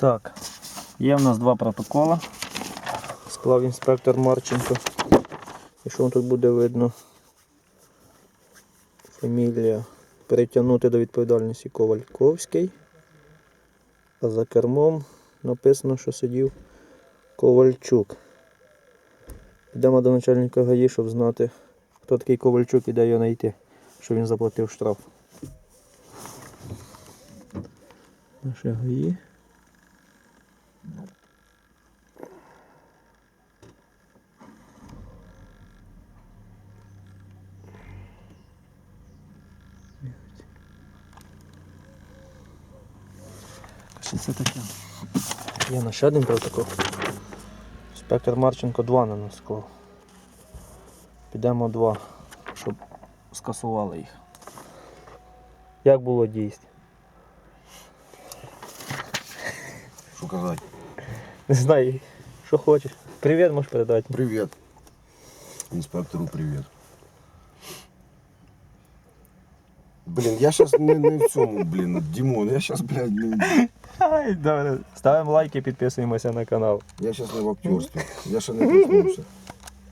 Так, є в нас два протоколи. Склав інспектор Марченко. І що тут буде видно? Фамілія. Перетягнути до відповідальності Ковальковський. А за кермом написано, що сидів Ковальчук. Йдемо до начальника ГАІ, щоб знати, хто такий Ковальчук і де його знайти, щоб він заплатив штраф. Наше ГАІ. Що це таке? Є на ще один протокол. Інспектор Марченко 2 на нас склав. Підемо 2, щоб скасували їх. Як було дійсно? Що казати? Не знаю, що хочеш. Привіт можеш передати. Привіт. Інспектору привіт. Блін, я зараз не, не в цьому, блін, Дімон, я зараз, блядь, не, Ай, добре. Ставимо лайки, підписуємося на канал. я зараз не в актерстві. Я ще не проснувся.